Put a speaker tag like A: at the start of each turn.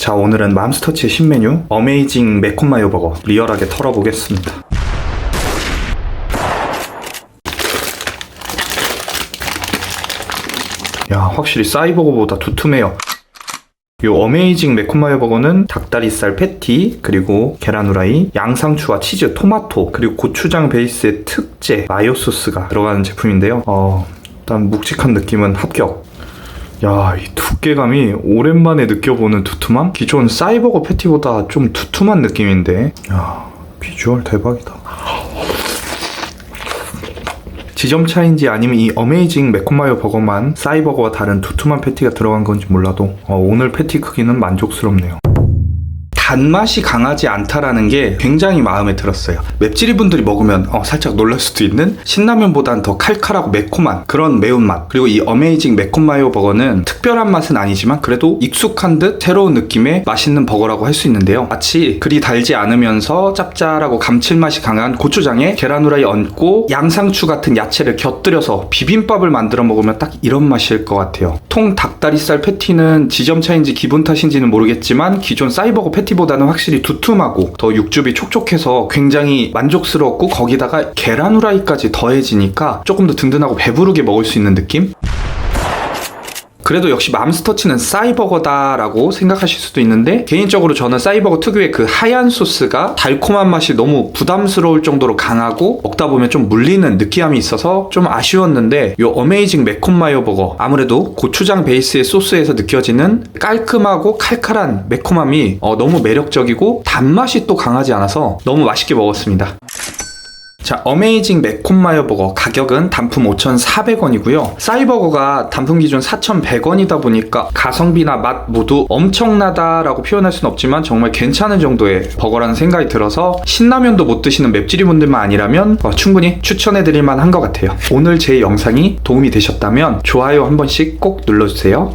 A: 자 오늘은 맘스터치의 신메뉴 어메이징 매콤마요 버거 리얼하게 털어보겠습니다. 야 확실히 싸이버거보다 두툼해요. 요 어메이징 매콤마요 버거는 닭다리살 패티 그리고 계란 후라이 양상추와 치즈 토마토 그리고 고추장 베이스의 특제 마요 소스가 들어가는 제품인데요. 어 일단 묵직한 느낌은 합격. 야, 이두 께감이 오랜만에 느껴보는 두툼함? 기존 사이버거 패티보다 좀 두툼한 느낌인데. 야, 비주얼 대박이다. 지점 차인지 아니면 이 어메이징 매콤마요 버거만 사이버거와 다른 두툼한 패티가 들어간 건지 몰라도 어, 오늘 패티 크기는 만족스럽네요. 단맛이 강하지 않다라는 게 굉장히 마음에 들었어요. 맵찔이 분들이 먹으면 어, 살짝 놀랄 수도 있는 신라면보단 더 칼칼하고 매콤한 그런 매운맛. 그리고 이 어메이징 매콤 마요 버거는 특별한 맛은 아니지만 그래도 익숙한 듯 새로운 느낌의 맛있는 버거라고 할 수 있는데요. 마치 그리 달지 않으면서 짭짤하고 감칠맛이 강한 고추장에 계란 후라이 얹고 양상추 같은 야채를 곁들여서 비빔밥을 만들어 먹으면 딱 이런 맛일 것 같아요. 통 닭다리살 패티는 지점 차인지 기분 탓인지는 모르겠지만 기존 사이버거 패티 보다는 확실히 두툼하고 더 육즙이 촉촉해서 굉장히 만족스럽고 거기다가 계란 후라이까지 더해지니까 조금 더 든든하고 배부르게 먹을 수 있는 느낌? 그래도 역시 맘스터치는 싸이버거다라고 생각하실 수도 있는데 개인적으로 저는 싸이버거 특유의 그 하얀 소스가 달콤한 맛이 너무 부담스러울 정도로 강하고 먹다 보면 좀 물리는 느끼함이 있어서 좀 아쉬웠는데 요 어메이징 매콤 마요 버거 아무래도 고추장 베이스의 소스에서 느껴지는 깔끔하고 칼칼한 매콤함이 어, 너무 매력적이고 단맛이 또 강하지 않아서 너무 맛있게 먹었습니다. 자, 어메이징 매콤마요 버거 가격은 단품 5,400원이고요. 싸이버거가 단품 기준 4,100원이다 보니까 가성비나 맛 모두 엄청나다라고 표현할 수는 없지만 정말 괜찮은 정도의 버거라는 생각이 들어서 신라면도 못 드시는 맵찔이 분들만 아니라면 어, 충분히 추천해 드릴 만한 것 같아요. 오늘 제 영상이 도움이 되셨다면 좋아요 한 번씩 꼭 눌러주세요.